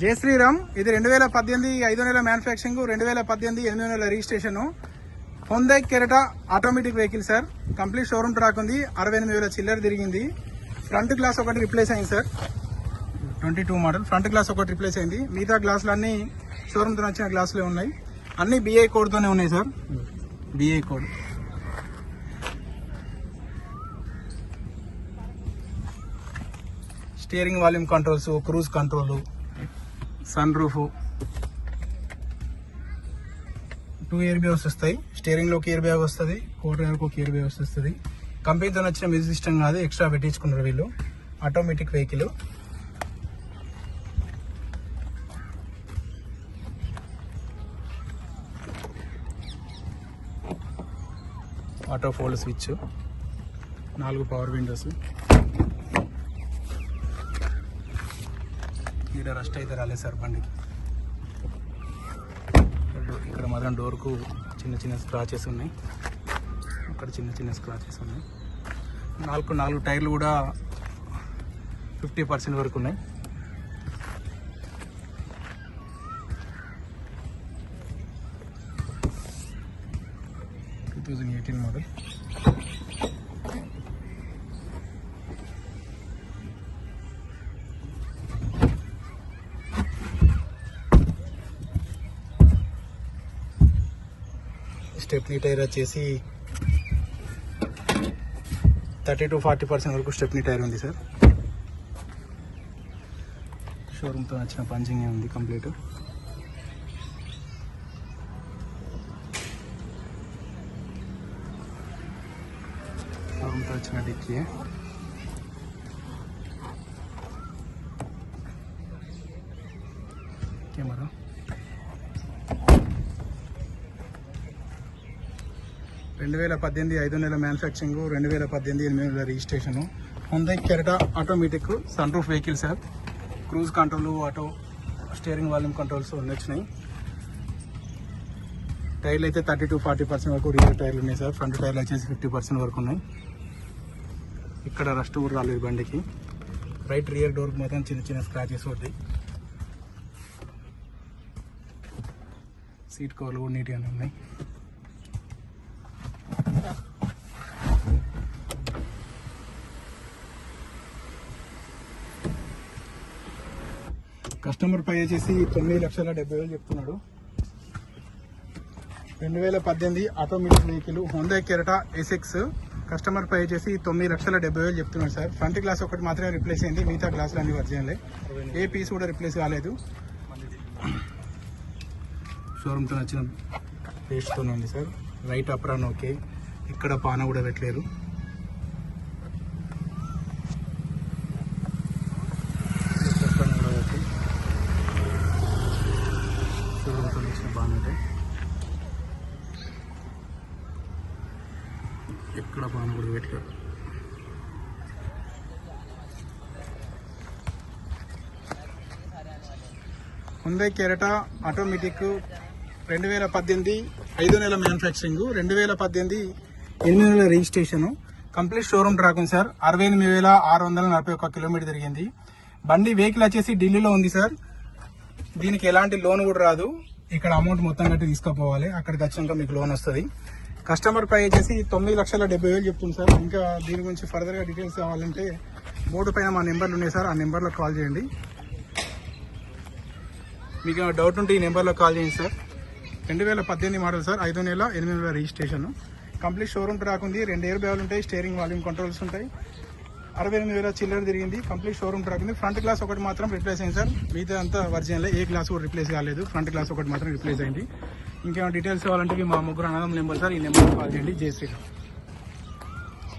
జయ శ్రీరామ్. ఇది రెండు వేల పద్దెనిమిది ఐదో నెల మ్యానుఫ్యాక్చరింగ్ రెండు వేల పద్దెనిమిది ఎనిమిదో నెల registration. Hyundai Creta automatic vehicle sir complete showroom track ఉంది. అరవై ఎనిమిది వేల చిల్లర తిరిగింది. ఫ్రంట్ గ్లాస్ ఒకటి రిప్లేస్ అయింది sir twenty two model front glass ఒకటి రిప్లేస్ అయింది. మిగతా గ్లాసులు అన్ని షోరూమ్తో వచ్చిన గ్లాసులే ఉన్నాయి. అన్ని బిఐ కోడ్తోనే ఉన్నాయి sir BI code steering volume controls cruise control sun roof two air bags వస్తాయి స్టీరింగ్లో ఒక ఇయర్ బ్యాగ్ వస్తుంది. ఫోర్ డ్రైవర్ ఒక ఇయర్ బ్యాగ్ వస్తుంది. కంపెనీతో వచ్చిన మ్యూజిక్ సిస్టమ్ కాదు ఎక్స్ట్రా పెట్టించుకున్నారు వీళ్ళు. Automatic vehicle auto fold switch నాలుగు పవర్ విండోస్ ఈడ రస్ట్ అయితే రాలేదు సార్ బండికి. ఇక్కడ మాత్రం డోర్కు చిన్న చిన్న స్క్రాచెస్ ఉన్నాయి. అక్కడ చిన్న చిన్న స్క్రాచెస్ ఉన్నాయి. నాలుగు నాలుగు టైర్లు కూడా ఫిఫ్టీ పర్సెంట్ వరకు ఉన్నాయి. Two thousand eighteen model stepney tyre వచ్చేసి థర్టీ టు ఫార్టీ పర్సెంట్ వరకు స్టెప్నీ టైర్ ఉంది సార్ షోరూమ్తో వచ్చిన పంచింగ్ ఉంది కంప్లీట్ షోరూమ్తో వచ్చిన డిక్కీ కెమెరా రెండు వేల పద్దెనిమిది ఐదు నెలల మ్యానుఫ్యాక్చరింగ్ రెండు వేల పద్దెనిమిది ఎనిమిది నెలల registration. Hyundai Creta automatic sun roof vehicle sir. Cruise control auto steering volume controls వచ్చినాయి. టైర్లు అయితే థర్టీ టు ఫార్టీ పర్సెంట్ వరకు రియర్ టైర్లు ఉన్నాయి సార్. ఫ్రంట్ టైర్లు వచ్చేసి ఫిఫ్టీ పర్సెంట్ వరకు ఉన్నాయి. ఇక్కడ రస్ట్ కూడా రాలేదు బండికి. రైట్ రియర్ డోర్ మాత్రం చిన్న చిన్న స్క్రాచెస్ అవుతాయి సీట్ కవర్లు కూడా నీట్గానే ఉన్నాయి. కస్టమర్ పై వచ్చేసి తొమ్మిది లక్షల డెబ్బై వేలు చెప్తున్నాడు. రెండు వేల పద్దెనిమిది automatic vehicle Honda Creta SX customer పై వచ్చేసి తొమ్మిది లక్షల డెబ్బై వేలు చెప్తున్నాడు సార్. ఫ్రంట్ గ్లాస్ ఒకటి మాత్రమే రిప్లేస్ అయింది. మిగతా గ్లాసులు అన్ని ఒరిజినలే. ఏ పీస్ కూడా రిప్లేస్ కాలేదు. షోరూమ్తో నచ్చిన పేస్ట్తోనే ఉంది సార్. రైట్ అప్రాన్ ఓకే ఇక్కడ పాన కూడా పెట్టలేరు చెప్పండి కూడా ఓకే షోరూమ్తో ఎక్కడ పాన కూడా పెట్టలేరు హుందై కెరటా ఆటోమేటిక్ రెండు వేల పద్దెనిమిది ఐదు నెలల మ్యానుఫ్యాక్చరింగ్ రెండు వేల పద్దెనిమిది ఎనిమిది నెలల రిజిస్ట్రేషన్ కంప్లీట్ షోరూమ్ ట్రాక్ ఉంది సార్ అరవై ఎనిమిది వేల ఆరు వందల నలభై ఒక్క కిలోమీటర్ జరిగింది బండి వెహికల్ వచ్చేసి ఢిల్లీలో ఉంది సార్ దీనికి ఎలాంటి లోన్ కూడా రాదు. ఇక్కడ అమౌంట్ మొత్తం కట్టి తీసుకుపోవాలి. అక్కడికి వచ్చాక మీకు లోన్ వస్తుంది. కస్టమర్ పై వచ్చేసి తొమ్మిది లక్షల డెబ్బై వేలు చెప్తుంది సార్. ఇంకా దీని గురించి ఫర్దర్గా డీటెయిల్స్ కావాలంటే బోర్డు పైన మా నెంబర్లు ఉన్నాయి సార్. ఆ నెంబర్లో కాల్ చేయండి. మీకు డౌట్ ఉంటే ఈ నెంబర్లో కాల్ చేయండి సార్. రెండు వేల పద్దెనిమిది మోడల్ సార్. ఐదో నెల ఎనిమిది వేల రిజిస్ట్రేషన్ కంప్లీట్ షోరూమ్ ట్రాక్ ఉంది రెండు ఎయిర్ బ్యాగులు ఉంటాయి. స్టీరింగ్ వాల్యూమ్ కంట్రోల్స్ ఉంటాయి. అరవై ఎనిమిది వేల చిల్లర తిరిగింది. కంప్లీట్ షోరూమ్ ట్రాక్ ఉంది. ఫ్రంట్ గ్లాస్ ఒకటి మాత్రం రిప్లేస్ అయింది సార్ మిగతా అంతా ఒరిజినల్ ఏ గ్లాస్ కూడా రిప్లేస్ కాలేదు. ఫ్రంట్ గ్లాస్ ఒకటి మాత్రం రిప్లేస్ అయింది. ఇంకేమైనా డీటెయిల్స్ కావాలంటే మా ముగ్గురు అన్నదం నెంబర్ సార్ ఈ నెంబర్ కాల్ చేయండి. జై శ్రీరామ్.